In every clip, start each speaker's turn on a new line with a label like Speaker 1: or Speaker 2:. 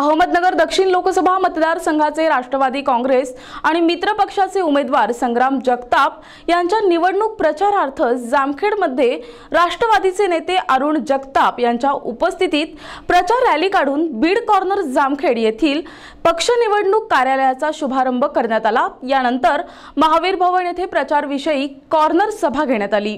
Speaker 1: अहमदनगर दक्षिण लोकसभा मतदारसंघाचे राष्ट्रवादी काँग्रेस आणि मित्र पक्षाचे उमेदवार संग्राम जगताप यांच्या निवडणूक प्रचारार्थ जामखेडमध्ये राष्ट्रवादीचे नेते अरुण जगताप यांच्या उपस्थितीत प्रचार रॅली काढून बीड कॉर्नर जामखेड येथील पक्ष निवडणूक कार्यालयाचा शुभारंभ करण्यात आला. यानंतर महावीर भवन येथे प्रचारविषयी कॉर्नर सभा घेण्यात आली.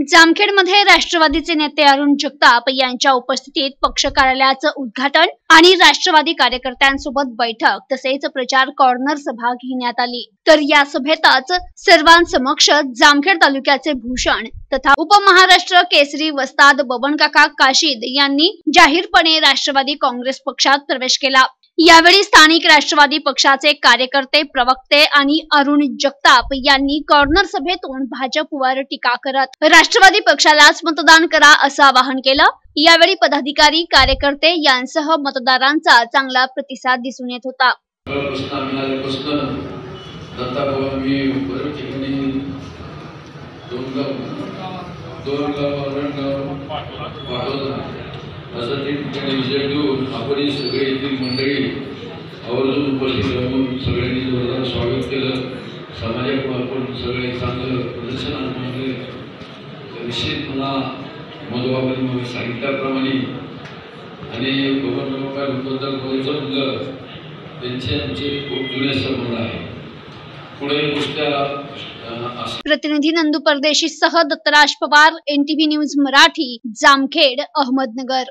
Speaker 2: जामखेडमध्ये राष्ट्रवादीचे नेते अरुण जगताप यांच्या उपस्थितीत पक्ष कार्यालयाचं उद्घाटन आणि राष्ट्रवादी कार्यकर्त्यांसोबत बैठक तसेच प्रचार कॉर्नर सभा घेण्यात आली. तर या सभेतच सर्वांसमक्ष जामखेड तालुक्याचे भूषण तथा उपमहाराष्ट्र केसरी वस्ताद बबनकाका काशीद यांनी जाहीरपणे राष्ट्रवादी काँग्रेस पक्षात प्रवेश केला. यावेळी स्थानिक राष्ट्रवादी पक्षाचे कार्यकर्ते प्रवक्ते आणि अरुण जगताप यांनी कॉर्नर सभेतून भाजपवर टीका करत राष्ट्रवादी पक्षालाच मतदान करा असं आवाहन केलं. यावेळी पदाधिकारी कार्यकर्ते यांसह मतदारांचा चांगला प्रतिसाद दिसून येत होता.
Speaker 3: प्रश्न समाजात आपण सगळे चांगलं प्रदर्शन आणलं निश्चित मला मधुबाबांनी मला सांगितल्याप्रमाणे आणि बबनबाबा बोलायचं मुलं त्यांचे आमचे खूप जुने संबंध आहे पुढे गोष्ट
Speaker 2: प्रतिनिधी नंदू परदेशी सह दत्तराज पवार एनटीव्ही न्यूज मराठी जामखेड अहमदनगर.